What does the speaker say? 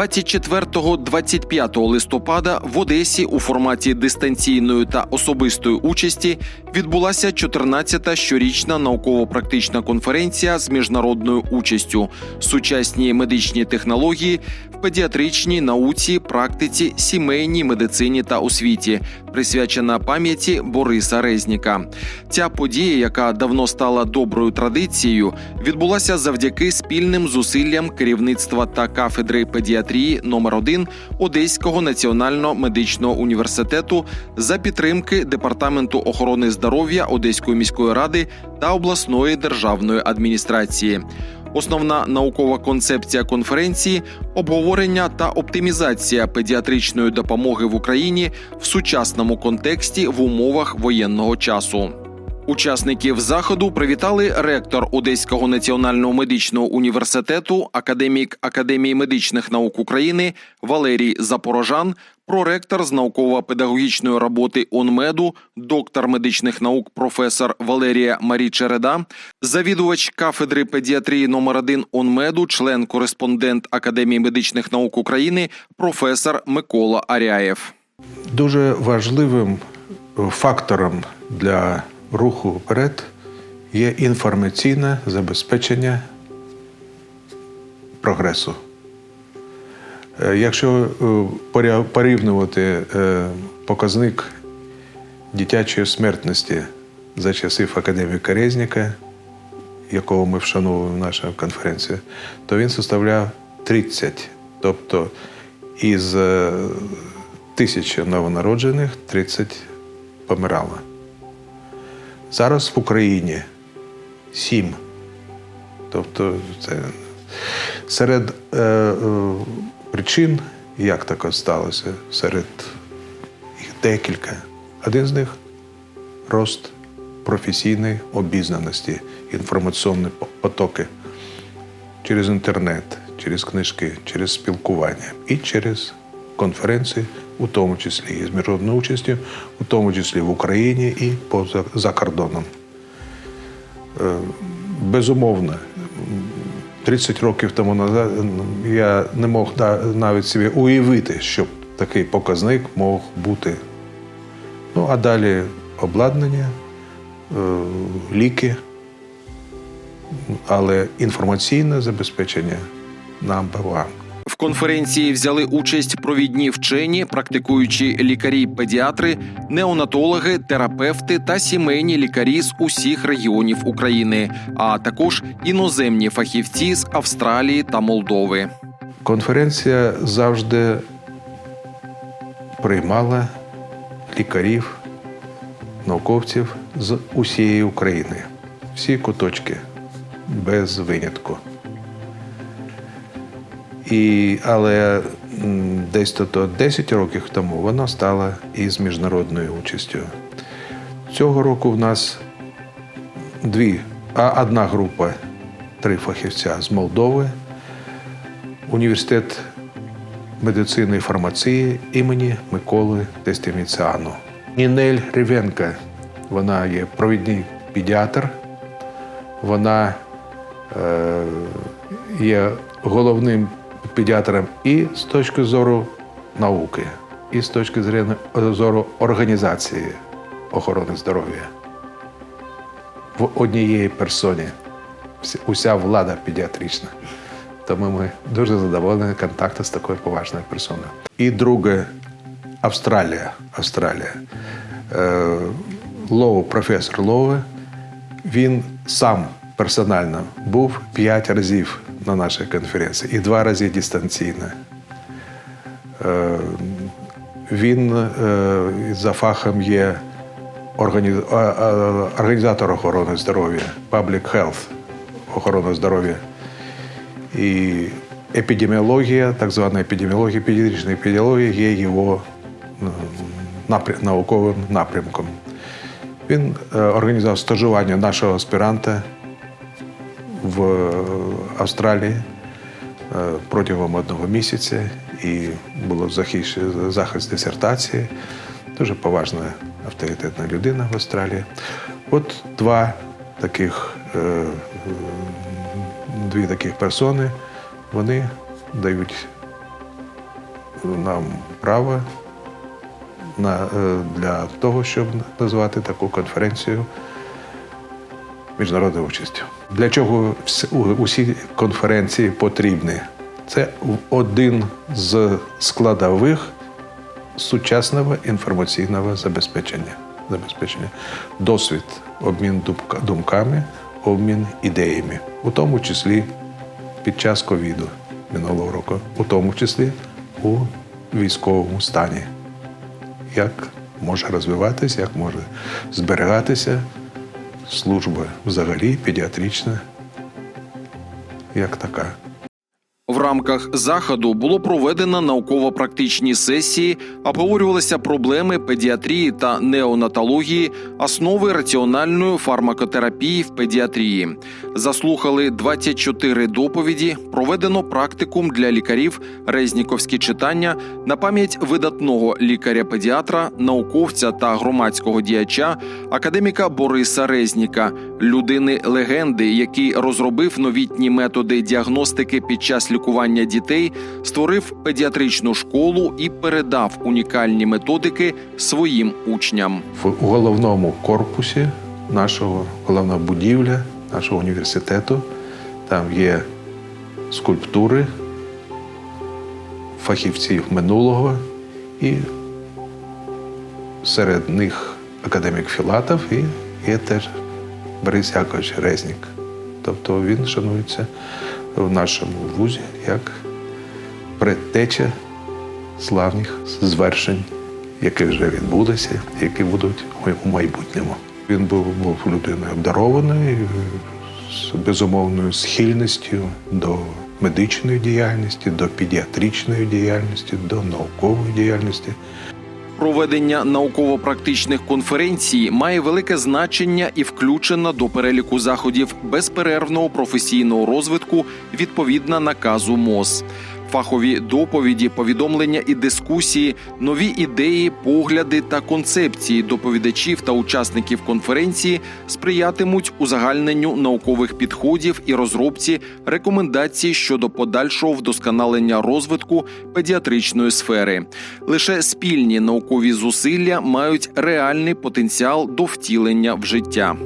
24-25 листопада в Одесі у форматі дистанційної та особистої участі відбулася 14-та щорічна науково-практична конференція з міжнародною участю сучасні медичні технології в педіатричній науці, практиці, сімейній медицині та освіті, присвячена пам'яті Бориса Резніка. Ця подія, яка давно стала доброю традицією, відбулася завдяки спільним зусиллям керівництва та кафедри педіатрії номер 1 Одеського національного медичного університету за підтримки департаменту охорони здоров'я Одеської міської ради та обласної державної адміністрації. Основна наукова концепція конференції обговорення та оптимізація педіатричної допомоги в Україні в сучасному контексті в умовах воєнного часу. Учасників заходу привітали ректор Одеського національного медичного університету, академік Академії медичних наук України Валерій Запорожан, проректор з науково-педагогічної роботи ОНМЕДу, доктор медичних наук професор Валерія Марі Череда, завідувач кафедри педіатрії номер 1 ОНМЕДу, член-кореспондент Академії медичних наук України, професор Микола Аряєв. Дуже важливим фактором для руху вперед є інформаційне забезпечення прогресу. Е, Якщо е, порівнювати е, показник дитячої смертності за часів академіка Резніка, якого ми вшановуємо в нашій конференції, то він составляв 30. Тобто із тисячі новонароджених 30 помирало. Зараз в Україні 7. Тобто це серед е, е, причин, як таке сталося, серед їх декілька. Один з них рост професійної обізнаності, інформаційні потоки через інтернет, через книжки, через спілкування і через конференції, у тому числі і з міжнародною участю, у тому числі в Україні і поза за кордоном. Е, Безумовно, 30 років тому назад я не мог навіть собі уявити, щоб такий показник мог бути. Ну, а далі обладнання, е, ліки, але інформаційне забезпечення number one. В конференції взяли участь провідні вчені, практикуючі лікарі-педіатри, неонатологи, терапевти та сімейні лікарі з усіх регіонів України, а також іноземні фахівці з Австралії та Молдови. Конференція завжди приймала лікарів, науковців з усієї України. Всі куточки без винятку. І, але десь то, то 10 років тому вона стала із міжнародною участю. Цього року в нас дві, а одна група, три фахівця з Молдови, університет медицини і фармації імені Миколи Тестеміціану. Нінель Рівенка, вона є провідний педіатр, вона е, є головним педіатром і з точки зору науки, і з точки зору організації охорони здоров'я. В однієї персоні уся влада педіатрична. Тому ми дуже задоволені контакту з такою поважною персоною. І друге Австралія. Австралія. Е, Лоу, професор Лоуе, він сам персонально був п'ять разів на нашій конференції і два рази дистанційно. Е, Він е, за фахом є організатор охорони здоров'я, public health, охорона здоров'я. І епідеміологія, так звана епідеміологія, педіатрична епідеміологія є його науковим напрямком. Він е, організував стажування нашого аспіранта в е, Австралії е, протягом одного місяця і було захист дисертації. Дуже поважна авторитетна людина в Австралії. От два таких, е, дві таких персони, вони дають нам право на, для того, щоб назвати таку конференцію міжнародною участю. Для чого усі конференції потрібні? Це один з складових сучасного інформаційного забезпечення. забезпечення. Досвід, обмін думками, обмін ідеями, у тому числі під час ковіду минулого року, у тому числі у військовому стані. Як може розвиватися, як може зберігатися служба взагалі педіатрична, як така. В рамках заходу було проведено науково-практичні сесії, обговорювалися проблеми педіатрії та неонатології, основи раціональної фармакотерапії в педіатрії. Заслухали 24 доповіді. Проведено практикум для лікарів, резніковські читання на пам'ять видатного лікаря-педіатра, науковця та громадського діяча, академіка Бориса Резніка, людини легенди, який розробив новітні методи діагностики під час лікування дітей, створив педіатричну школу і передав унікальні методики своїм учням. В головному корпусі нашого головна будівля, нашого університету. Там є скульптури фахівців минулого, і серед них академік Філатов і є теж Борис Якович Резнік. Тобто він шанується в нашому вузі як предтеча славних звершень, які вже відбулися, які будуть у майбутньому. Він був, був людиною обдарованою, з безумовною схильністю до медичної діяльності, до педіатричної діяльності, до наукової діяльності. Проведення науково-практичних конференцій має велике значення і включена до переліку заходів безперервного професійного розвитку відповідно наказу МОЗ. Фахові доповіді, повідомлення і дискусії, нові ідеї, погляди та концепції доповідачів та учасників конференції сприятимуть узагальненню наукових підходів і розробці рекомендацій щодо подальшого вдосконалення розвитку педіатричної сфери. Лише спільні наукові зусилля мають реальний потенціал до втілення в життя.